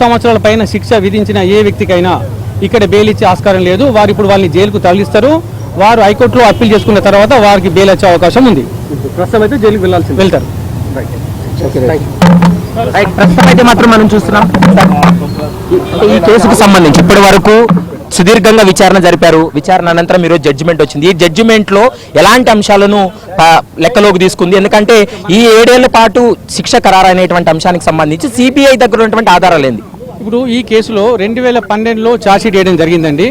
సంవత్సరాల పైన శిక్ష విధించిన ఏ వ్యక్తికైనా ఇక్కడ బెయిల్ ఇచ్చే ఆస్కారం లేదు. వారు ఇప్పుడు వాళ్ళని జైలుకు తరలిస్తారు. వారు హైకోర్టులో అప్పీల్ చేసుకున్న తర్వాత వారికి బెయిల్ వచ్చే అవకాశం ఉంది. ప్రస్తుతం అయితే జైలుకి వెళ్ళాల్సింది. వెళ్తారు. రైట్ ప్రస్తుతం అయితే మాత్రం మనం చూస్తున్నాం. ఈ- కేసుకు సంబంధించి ఇప్పటి వరకు సుదీర్ఘంగా విచారణ జరిపారు. విచారణ అనంతరం ఈరోజు జడ్జిమెంట్ వచ్చింది. ఈ జడ్జిమెంట్లో ఎలాంటి అంశాలను లెక్కలోకి తీసుకుంది? ఎందుకంటే ఈ ఏడేళ్ళ పాటు శిక్ష ఖరారు అనేటువంటి అంశానికి సంబంధించి సిబిఐ దగ్గర ఉన్నటువంటి ఆధారాలు ఏంది? ఇప్పుడు ఈ కేసులో రెండు వేల పన్నెండులో ఛార్జ్షీట్ వేయడం జరిగిందండి.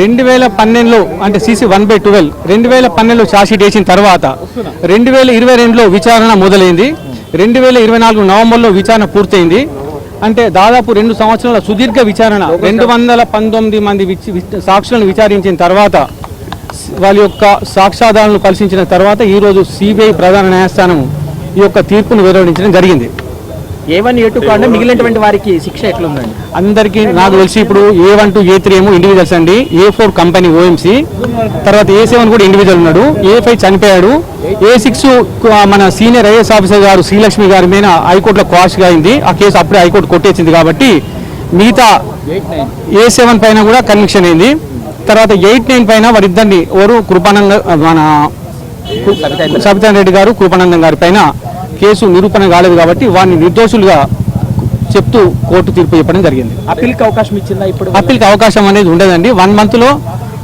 రెండు వేల పన్నెండులో అంటే సీసీ వన్ బై ట్వెల్వ్ రెండు వేల పన్నెండులో ఛార్జ్షీట్ వేసిన తర్వాత రెండు వేల ఇరవై రెండులో విచారణ మొదలైంది. రెండు వేల ఇరవై నాలుగు నవంబర్లో విచారణ పూర్తయింది. అంటే దాదాపు రెండు సంవత్సరాల సుదీర్ఘ విచారణ. రెండు వందల పంతొమ్మిది మంది సాక్షులను విచారించిన తర్వాత వాళ్ళ యొక్క సాక్ష్యాధారాలను పరిశీలించిన తర్వాత ఈరోజు సిబిఐ ప్రధాన న్యాయస్థానం ఈ యొక్క తీర్పును వెలువడించడం జరిగింది. ఏ వన్ ఏ టూ కాకుండా మిగిలినటువంటి వారికి శిక్ష ఎట్లుందండి? అందరికీ నాకు తెలిసి ఇప్పుడు A one two A three ఏమో ఇండివిజువల్స్ అండి. ఏ ఫోర్ కంపెనీ ఓఎంసీ తర్వాత ఏ సెవెన్ కూడా ఇండివిజువల్ ఉన్నాడు. ఏ ఫైవ్ చనిపోయాడు. ఏ సిక్స్ మన సీనియర్ ఐఏఎస్ ఆఫీసర్ గారు శ్రీలక్ష్మి గారి మీద హైకోర్టులో క్వాష్ అయింది ఆ కేసు అప్పుడే హైకోర్టు కొట్టేసింది కాబట్టి మిగతా ఏ సెవెన్ పైన కూడా కన్విక్షన్ అయింది. తర్వాత ఎయిట్ నైన్ పైన వారిద్దరిని ఎవరు కృపానంద మన సబితాన్ రెడ్డి గారు కృపానందం గారి పైన కేసు నిరూపణ కాలేదు కాబట్టి వారిని నిర్దోషులుగా చెప్తూ కోర్టు తీర్పు చెప్పడం జరిగింది. అప్పీల్కి అవకాశం ఇచ్చిందా ఇప్పుడు? అప్పీల్కి అవకాశం అనేది ఉండదండి. వన్ మంత్లో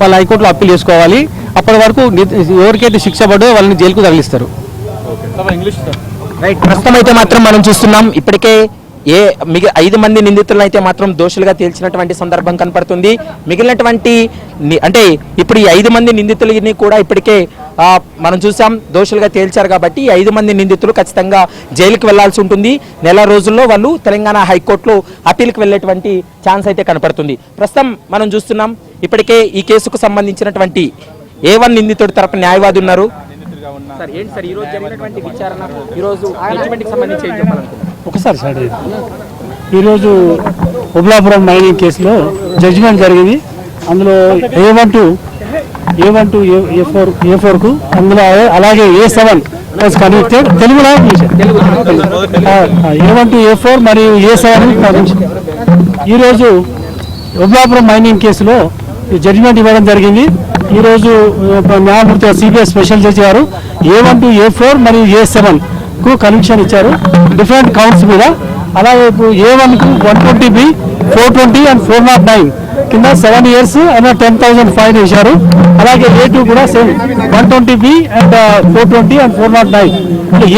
వాళ్ళు హైకోర్టులో అప్పీల్ చేసుకోవాలి. అప్పటి వరకు ఎవరికైతే శిక్ష పడో వాళ్ళని జైలుకు తరలిస్తారు. రైట్ ప్రస్తుతం అయితే మాత్రం మనం చూస్తున్నాం. ఇప్పటికే ఏ మిగి ఐదు మంది నిందితులను అయితే మాత్రం దోషులుగా తేల్చినటువంటి సందర్భం కనపడుతుంది. మిగిలినటువంటి అంటే ఇప్పుడు ఈ ఐదు మంది నిందితులని కూడా ఇప్పటికే మనం చూసాం దోషులుగా తేల్చారు కాబట్టి ఈ ఐదు మంది నిందితులు ఖచ్చితంగా జైలుకి వెళ్ళాల్సి ఉంటుంది. నెల రోజుల్లో వాళ్ళు తెలంగాణ హైకోర్టులో అప్పీల్కి వెళ్ళేటువంటి ఛాన్స్ అయితే కనపడుతుంది. ప్రస్తుతం మనం చూస్తున్నాం ఇప్పటికే ఈ కేసుకు సంబంధించినటువంటి ఏ వన్ నిందితుడి తరపు న్యాయవాది ఉన్నారు. సార్ ఏంటి సార్ ఈ రోజు జరిగినటువంటి విచారణ? ఈ రోజు జడ్జిమెంట్కి సంబంధించి ఏం చెప్పాలనుకుంటున్నారు? ఒకసారి సార్. ఈరోజు ఉబ్లాపురం మైనింగ్ కేసులో జడ్జిమెంట్ జరిగింది. అందులో A one two A one two A four A ఫోర్కు అందులో అలాగే ఏ సెవెన్ వాజ్ కన్విక్టెడ్ తెలుగులో A one two A four మరియు ఏ సెవెన్ ఈరోజు ఉబ్లాపురం మైనింగ్ కేసులో జడ్జిమెంట్ ఇవ్వడం జరిగింది. ఈరోజు న్యాయమూర్తి సిబిఐ స్పెషల్ జడ్జి గారు A one two A four మరియు ఏ సెవెన్కు కన్విక్షన్ ఇచ్చారు. డిఫరెంట్ కౌంట్స్ మీద. అలాగే ఇప్పుడు A వన్కు one twenty B four twenty and four nought nine. కింద seven years and ten thousand fine వేశారు. అలాగే ఏ టూ కూడా same one twenty B and four twenty and four nought nine.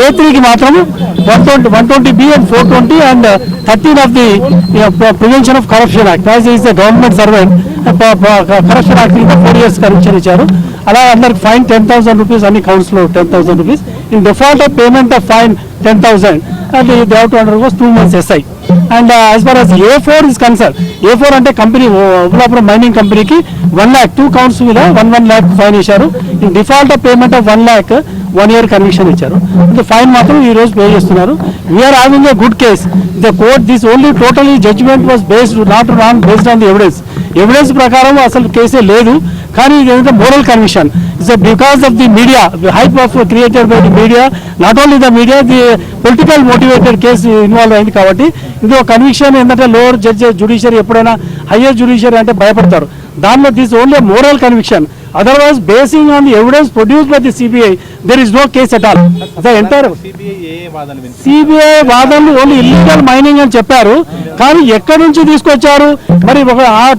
A త్రీకి మాత్రం one twenty one twenty B and four twenty and thirteen of the prevention of corruption act as is the government servant corruption act కింద four years corruption ఇచ్చారు. అలా అందరికి fine ten thousand rupees అన్ని కౌంట్స్లో ten thousand rupees in default of payment of fine ten thousand and they have to under two months SI and as far as A four is concern A four అంటే company Obulapuram mining కంపెనీకి one lakh two counts మీద one one lakh fine ఇచ్చారు in default of payment of one lakh one year conviction ఇచ్చారు fine మాత్రం ఈ రోజు pay చేస్తున్నారు. We're having a good case the court this only totally judgement was based not non based on the evidence evidence ప్రకారం అసలు కేసే లేదు. కానీ ఇది ఏంటంటే moral conviction it's because of the media hype of created by the media not only the media the political motivated case involve అయింది కాబట్టి ఇది ఒక కన్విక్షన్ ఏంటంటే లోవర్ జడ్జి జుడిషియరీ ఎప్పుడైనా హయ్యర్ జుడిషియరీ అంటే భయపడతారు. దానిలో this only moral conviction otherwise basing on the evidence produce by the CBI there is no case at all the entire CBI వాదనలు ఓన్లీ ఇల్లీగల్ మైనింగ్ అని చెప్పారు. కానీ ఎక్కడి నుంచి తీసుకొచ్చారు? మరి ఒక ఆ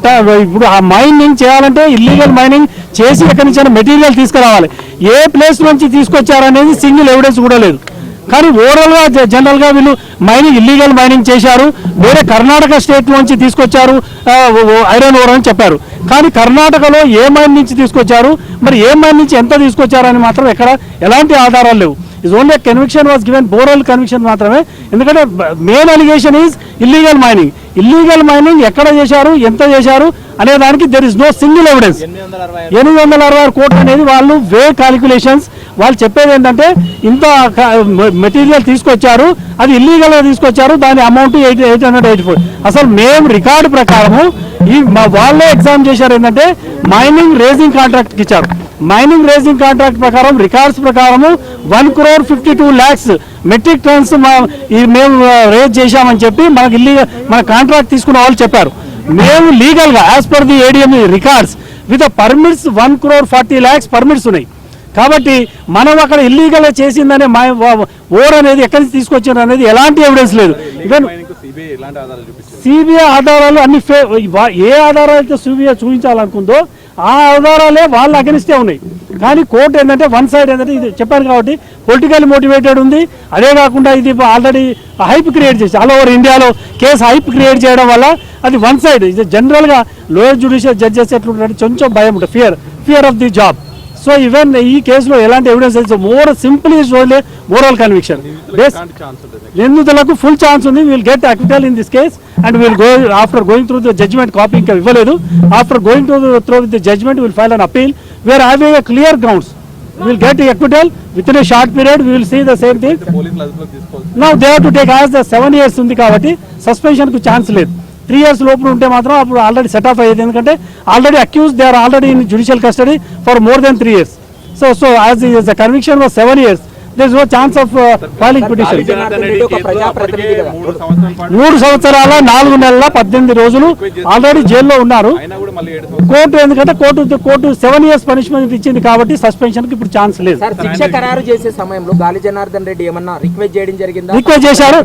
ఇప్పుడు ఆ మైనింగ్ చేయాలంటే ఇల్లీగల్ మైనింగ్ చేసి ఎక్కడి నుంచి మెటీరియల్ తీసుకురావాలి. ఏ ప్లేస్ నుంచి తీసుకొచ్చారు అనేది సింగిల్ ఎవిడెన్స్ కూడా లేదు. కానీ ఓవరాల్గా జ- జనరల్గా వీళ్ళు మైనింగ్ ఇల్లీగల్ మైనింగ్ చేశారు. వేరే కర్ణాటక స్టేట్ నుంచి తీసుకొచ్చారు. ఐరన్ ఓర్ అని చెప్పారు. కానీ కర్ణాటకలో ఏ మైన్ నుంచి తీసుకొచ్చారు? మరి ఏ మైన్ నుంచి ఎంత తీసుకొచ్చారు అని మాత్రం ఎక్కడ ఎలాంటి ఆధారాలు లేవు. Is only conviction was given moral conviction మాత్రమే. ఎందుకంటే main allegation is illegal mining illegal mining ఎక్కడ చేశారు ఎంత చేశారు అనే దానికి there is no single evidence ఎనిమిది వందల అరవై ఆరు కోట్లు అనేది వాళ్ళు వే కాలిక్యులేషన్స్ వాళ్ళు చెప్పేది ఏంటంటే ఇంత మెటీరియల్ తీసుకొచ్చారు అది ఇల్లీగల్గా తీసుకొచ్చారు దాని amount eight eight hundred eighty four. అసలు మేము రికార్డు ప్రకారము ఈ మా వాళ్ళే ఎగ్జామ్ చేశారు ఏంటంటే మైనింగ్ రేజింగ్ కాంట్రాక్ట్ ఇచ్చారు. మైనింగ్ రేజింగ్ కాంట్రాక్ట్ ప్రకారం రికార్డ్స్ ప్రకారము one crore fifty two lakhs metric tons మేము రేజ్ చేశామని చెప్పి మనకి ఇల్లీగల్ మన కాంట్రాక్ట్ తీసుకున్న వాళ్ళు చెప్పారు. మేము లీగల్గా as per the ADM records with permits one crore forty lakhs permits ఉన్నాయి. కాబట్టి మనం అక్కడ ఇల్లీగల్ చేసిందనే మా ఓర్ అనేది ఎక్కడి నుంచి తీసుకొచ్చారు అనేది ఎలాంటి ఎవిడెన్స్ లేదు. ఈవెన్ సిబిఐ ఆధారాలు అన్ని ఏ ఆధారాలు అయితే సిబిఐ చూపించాలనుకుందో ఆ ఆధారాలే వాళ్ళ అగనిస్తే ఉన్నాయి. కానీ కోర్టు ఏంటంటే వన్ సైడ్ ఏంటంటే ఇది చెప్పాను కాబట్టి పొలిటికల్ మోటివేటెడ్ ఉంది. అదే కాకుండా ఇది ఆల్రెడీ హైప్ క్రియేట్ చేసి ఆల్ ఓవర్ ఇండియాలో కేసు హైప్ క్రియేట్ చేయడం వల్ల అది వన్ సైడ్. ఇది జనరల్గా లోయర్ జ్యుడిషియల్ జడ్జెస్ ఎట్లుంటారంటే కొంచెం భయం ఉంటుంది. Fear fear of the job. So even ఈ కేసులో ఎలాంటి ఎవిడెన్స్ అయితే more simple is only moral conviction నిందితులకు ఫుల్ ఛాన్స్ ఉంది. Will get acquittal in this case and will go after going through the judgement copy ఇంకా ఇవ్వలేదు. After going through through with the judgement will file an appeal where having a clear grounds will get acquittal with in a short period will see the same thing now they to take as the seven years ఉంది కాబట్టి సస్పెన్షన్కు chance లేదు. Three years లోపల ఉంటే మాత్రం అప్పుడు already set off అయ్యేది. ఎందుకంటే already accuse they are already in judicial custody for more than three years so so as the conviction for seven years no chance of filing petition. మూడు సంవత్సరాల నాలుగు నెలల పద్దెనిమిది రోజులు ఆల్రెడీ జైల్లో ఉన్నారు. కోర్టు ఎందుకంటే court court seven years punishment ఇచ్చింది కాబట్టి సస్పెన్షన్కి ఇప్పుడు ఛాన్స్ లేదు. సార్ శిక్ష ఖరారు చేసే సమయంలో గాలి జనార్దన్ రెడ్డి ఏమన్నా రిక్వెస్ట్ చేయడం జరిగిందా? రిక్వెస్ట్ చేశారు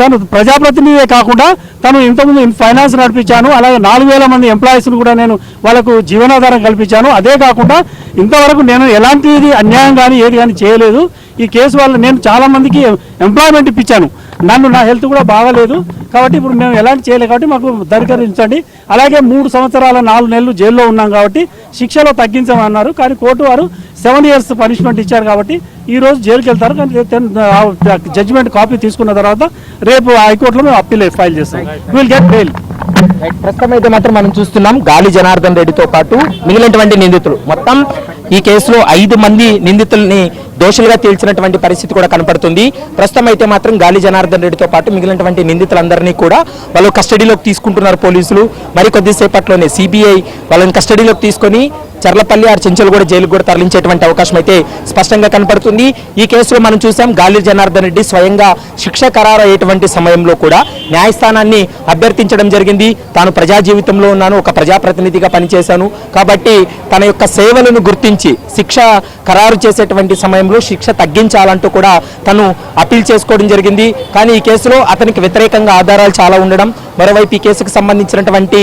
తను ప్రజాప్రతినిధే కాకుండా తను ఇంతకుముందు ఫైనాన్స్ నడిపించాను. అలాగే నాలుగు వేల మంది ఎంప్లాయీస్ కూడా నేను వాళ్ళకు జీవనాధారం కల్పించాను. అదే కాకుండా ఇంతవరకు నేను ఎలాంటిది అన్యాయం కానీ ఏది కానీ చేయలేదు. ఈ కేసు వల్ల నేను చాలా మందికి ఎంప్లాయ్మెంట్ ఇప్పించాను. నన్ను నా హెల్త్ కూడా బాగాలేదు. కాబట్టి ఇప్పుడు మేము ఎలాంటి చేయలేదు కాబట్టి మాకు ధరికరించండి. అలాగే మూడు సంవత్సరాల నాలుగు నెలలు జైల్లో ఉన్నాం కాబట్టి శిక్షలో తగ్గించమన్నారు. కానీ కోర్టు వారు సెవెన్ ఇయర్స్ పనిష్మెంట్ ఇచ్చారు కాబట్టి ఈ రోజు జైలుకి వెళ్తారు. కానీ జడ్జిమెంట్ కాపీ తీసుకున్న తర్వాత రేపు హైకోర్టులో మేము అప్పీల్ ఫైల్ చేస్తాం. విల్ గెట్ బెయిల్ ప్రస్తుతం అయితే మాత్రం మనం చూస్తున్నాం గాలి జనార్దన్ రెడ్డితో పాటు మిగిలినటువంటి నిందితులు. మొత్తం ఈ కేసులో ఐదు మంది నిందితుల్ని దోషులుగా తేల్చినటువంటి పరిస్థితి కూడా కనపడుతుంది. ప్రస్తుతం అయితే మాత్రం గాలి జనార్దన్ రెడ్డితో పాటు మిగిలినటువంటి నిందితులందరినీ కూడా వాళ్ళు కస్టడీలోకి తీసుకుంటున్నారు పోలీసులు. మరి కొద్దిసేపట్లోనే సిబిఐ వాళ్ళని కస్టడీలోకి తీసుకొని చర్లపల్లి ఆరు చెంచల్ కూడా జైలుకు కూడా తరలించేటువంటి అవకాశం అయితే స్పష్టంగా కనపడుతుంది. ఈ కేసులో మనం చూసాం గాలి జనార్దన్ రెడ్డి స్వయంగా శిక్ష ఖరారు అయ్యేటువంటి సమయంలో కూడా న్యాయస్థానాన్ని అభ్యర్థించడం జరిగింది. తాను ప్రజా జీవితంలో ఉన్నాను ఒక ప్రజాప్రతినిధిగా పనిచేశాను. కాబట్టి తన యొక్క సేవలను గుర్తించి శిక్ష ఖరారు చేసేటువంటి సమయంలో శిక్ష తగ్గించాలంటూ కూడా తను అప్పీల్ చేసుకోవడం జరిగింది. కానీ ఈ కేసులో అతనికి వ్యతిరేకంగా ఆధారాలు చాలా ఉండడం మరోవైపు ఈ కేసుకు సంబంధించినటువంటి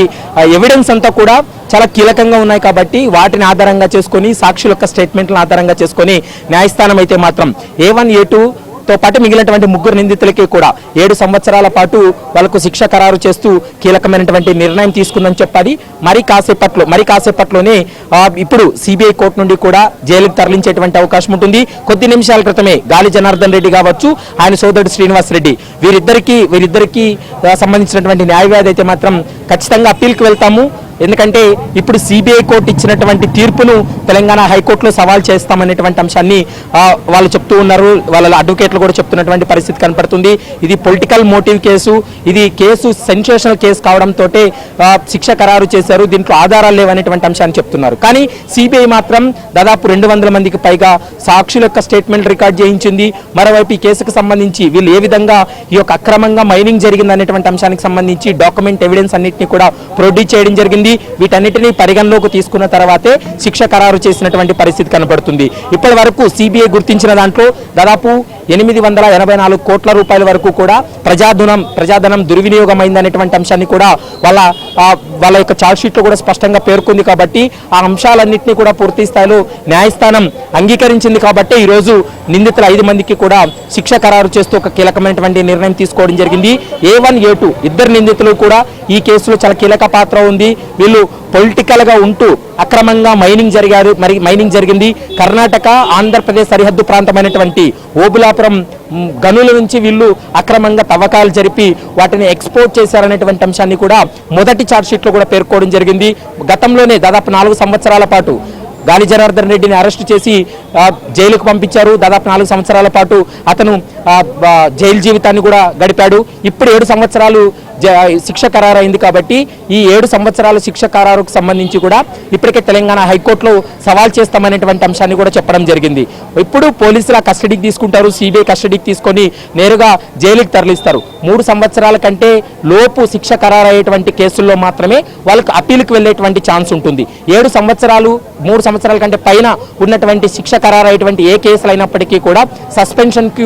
ఎవిడెన్స్ అంతా కూడా చాలా కీలకంగా ఉన్నాయి కాబట్టి వాటి వాటిని ఆధారంగా చేసుకొని సాక్షుల యొక్క స్టేట్మెంట్లను ఆధారంగా చేసుకొని న్యాయస్థానం అయితే మాత్రం ఏ వన్ ఏ టూ తో పాటు మిగిలినటువంటి ముగ్గురు నిందితులకి కూడా ఏడు సంవత్సరాల పాటు వాళ్ళకు శిక్ష ఖరారు చేస్తూ కీలకమైనటువంటి నిర్ణయం తీసుకుందని చెప్పాలి. మరి కాసేపట్లో మరి కాసేపట్లోనే ఇప్పుడు సిబిఐ కోర్టు నుండి కూడా జైలుకు తరలించేటువంటి అవకాశం ఉంటుంది. కొద్ది నిమిషాల క్రితమే గాలి జనార్దన్ రెడ్డి కావచ్చు ఆయన సోదరుడు శ్రీనివాస్ రెడ్డి వీరిద్దరికి వీరిద్దరికి సంబంధించినటువంటి న్యాయవాది అయితే మాత్రం ఖచ్చితంగా అప్పీల్కి వెళ్తాము. ఎందుకంటే ఇప్పుడు సిబిఐ కోర్టు ఇచ్చినటువంటి తీర్పును తెలంగాణ హైకోర్టులో సవాల్ చేస్తామనేటువంటి అంశాన్ని వాళ్ళు చెప్తూ ఉన్నారు. వాళ్ళ అడ్వకేట్లు కూడా చెప్తున్నటువంటి పరిస్థితి కనపడుతుంది. ఇది పొలిటికల్ మోటివ్ కేసు. ఇది కేసు సెన్సేషనల్ కేసు కావడంతో శిక్ష ఖరారు చేశారు. దీంట్లో ఆధారాలు లేవనేటువంటి అంశాన్ని చెప్తున్నారు. కానీ సిబిఐ మాత్రం దాదాపు రెండు వందల మందికి పైగా సాక్షుల యొక్క స్టేట్మెంట్ రికార్డ్ చేయించింది. మరోవైపు ఈ కేసుకు సంబంధించి వీళ్ళు ఏ విధంగా ఈ యొక్క అక్రమంగా మైనింగ్ జరిగింది అనేటువంటి అంశానికి సంబంధించి డాక్యుమెంట్ ఎవిడెన్స్ అన్నింటినీ కూడా ప్రొడ్యూస్ చేయడం జరిగింది. వీటన్నిటిని పరిగణలోకి తీసుకున్న తర్వాతే శిక్ష ఖరారు చేసినటువంటి పరిస్థితి కనబడుతుంది. ఇప్పటి వరకు సిబిఐ గుర్తించిన దాంట్లో దాదాపు ఎనిమిది వందల ఎనభై నాలుగు కోట్ల రూపాయల వరకు కూడా ప్రజాధనం ప్రజాధనం దుర్వినియోగం అయిందనేటువంటి అంశాన్ని కూడా వాళ్ళ వాళ్ళ యొక్క ఛార్జ్షీట్లో కూడా స్పష్టంగా పేర్కొంది కాబట్టి ఆ అంశాలన్నింటినీ కూడా పూర్తి స్థాయిలో న్యాయస్థానం అంగీకరించింది కాబట్టి ఈ రోజు నిందితుల ఐదు మందికి కూడా శిక్ష ఖరారు చేస్తూ ఒక కీలకమైనటువంటి నిర్ణయం తీసుకోవడం జరిగింది. ఏ వన్ ఏ టూ ఇద్దరు నిందితులు కూడా ఈ కేసులో చాలా కీలక పాత్ర ఉంది. వీళ్ళు పొలిటికల్గా ఉంటూ అక్రమంగా మైనింగ్ జరిగారు. మరి మైనింగ్ జరిగింది. కర్ణాటక ఆంధ్రప్రదేశ్ సరిహద్దు ప్రాంతమైనటువంటి ఓబులా ఒబ్లాపురం గనుల నుంచి వీళ్ళు అక్రమంగా తవ్వకాలు జరిపి వాటిని ఎక్స్పోర్ట్ చేశారనేటువంటి అంశాన్ని కూడా మొదటి ఛార్జ్షీట్లో కూడా పేర్కోవడం జరిగింది. గతంలోనే దాదాపు నాలుగు సంవత్సరాల పాటు గాలి జనార్దన్ రెడ్డిని అరెస్ట్ చేసి జైలుకు పంపించారు. దాదాపు నాలుగు సంవత్సరాల పాటు అతను జైలు జీవితాన్ని కూడా గడిపాడు. ఇప్పుడు ఏడు సంవత్సరాలు జ- శిక్ష ఖరారైంది కాబట్టి ఈ ఏడు సంవత్సరాల శిక్ష ఖరారుకు సంబంధించి కూడా ఇప్పటికే తెలంగాణ హైకోర్టులో సవాల్ చేస్తామనేటువంటి అంశాన్ని కూడా చెప్పడం జరిగింది. ఇప్పుడు పోలీసుల కస్టడీకి తీసుకుంటారు. సిబిఐ కస్టడీకి తీసుకొని నేరుగా జైలుకి తరలిస్తారు. మూడు సంవత్సరాల కంటే లోపు శిక్ష ఖరారయ్యేటువంటి కేసుల్లో మాత్రమే వాళ్ళకు అప్పీల్కి వెళ్ళేటువంటి ఛాన్స్ ఉంటుంది. ఏడు సంవత్సరాలు మూడు సంవత్సరాల కంటే పైన ఉన్నటువంటి శిక్ష ఖరారైనటువంటి ఏ కేసులు అయినప్పటికీ కూడా సస్పెన్షన్కి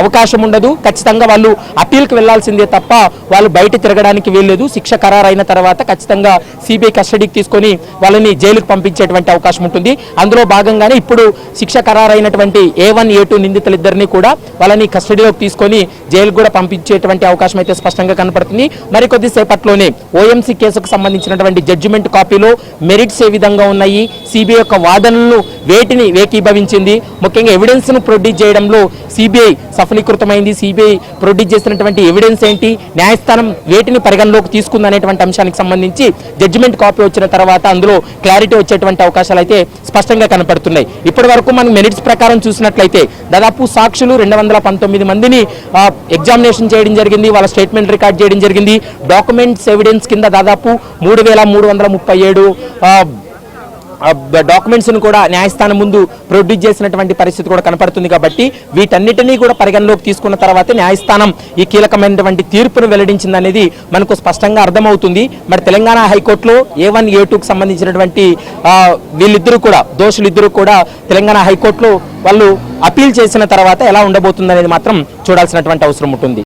అవకాశం ఉండదు. ఖచ్చితంగా వాళ్ళు అప్పీల్కి వెళ్ళాల్సిందే తప్ప వాళ్ళు బయట తిరగడానికి వీల్లేదు. శిక్ష ఖరారైన తర్వాత ఖచ్చితంగా సిబిఐ కస్టడీకి తీసుకొని వాళ్ళని జైలుకు పంపించేటువంటి అవకాశం ఉంటుంది. అందులో భాగంగానే ఇప్పుడు శిక్ష ఖరారైనటువంటి ఏ వన్ ఏ టూ నిందితులిద్దరిని కూడా వాళ్ళని కస్టడీలోకి తీసుకొని జైలుకు కూడా పంపించేటువంటి అవకాశం అయితే స్పష్టంగా కనపడుతుంది. మరి కొద్దిసేపట్లోనే ఓఎంసీ కేసుకు సంబంధించినటువంటి జడ్జిమెంట్ కాపీలో మెరిట్స్ ఏ విధంగా ఉన్నాయి? సిబిఐ యొక్క వాదనలను వేటిని ఏకీభవించింది ముఖ్యంగా ఎవిడెన్స్ను ప్రొడ్యూస్ చేయడంలో సిబిఐ సఫలీకృతమైంది. సిబిఐ ప్రొడ్యూస్ చేసినటువంటి ఎవిడెన్స్ ఏంటి? న్యాయస్థానం వేటిని పరిగణలోకి తీసుకుందనేటువంటి అంశానికి సంబంధించి జడ్జిమెంట్ కాపీ వచ్చిన తర్వాత అందులో క్లారిటీ వచ్చేటువంటి అవకాశాలు అయితే స్పష్టంగా కనపడుతున్నాయి. ఇప్పటి వరకు మనం మెరిట్స్ ప్రకారం చూసినట్లయితే దాదాపు సాక్షులు రెండు వందల పంతొమ్మిది మందిని ఎగ్జామినేషన్ చేయడం జరిగింది. వాళ్ళ స్టేట్మెంట్ రికార్డ్ చేయడం జరిగింది. డాక్యుమెంట్స్ ఎవిడెన్స్ కింద దాదాపు మూడు వేల మూడు వందల ముప్పై ఏడు డాక్యుమెంట్స్ను కూడా న్యాయస్థానం ముందు ప్రొడ్యూస్ చేసినటువంటి పరిస్థితి కూడా కనపడుతుంది కాబట్టి వీటన్నిటినీ కూడా పరిగణలోకి తీసుకున్న తర్వాత న్యాయస్థానం ఈ కీలకమైనటువంటి తీర్పును వెల్లడించింది అనేది మనకు స్పష్టంగా అర్థమవుతుంది. మరి తెలంగాణ హైకోర్టులో ఏ వన్ ఏ టూకి సంబంధించినటువంటి వీళ్ళిద్దరూ కూడా దోషులిద్దరూ కూడా తెలంగాణ హైకోర్టులో వాళ్ళు అపీల్ చేసిన తర్వాత ఎలా ఉండబోతుంది అనేది మాత్రం చూడాల్సినటువంటి అవసరం ఉంటుంది.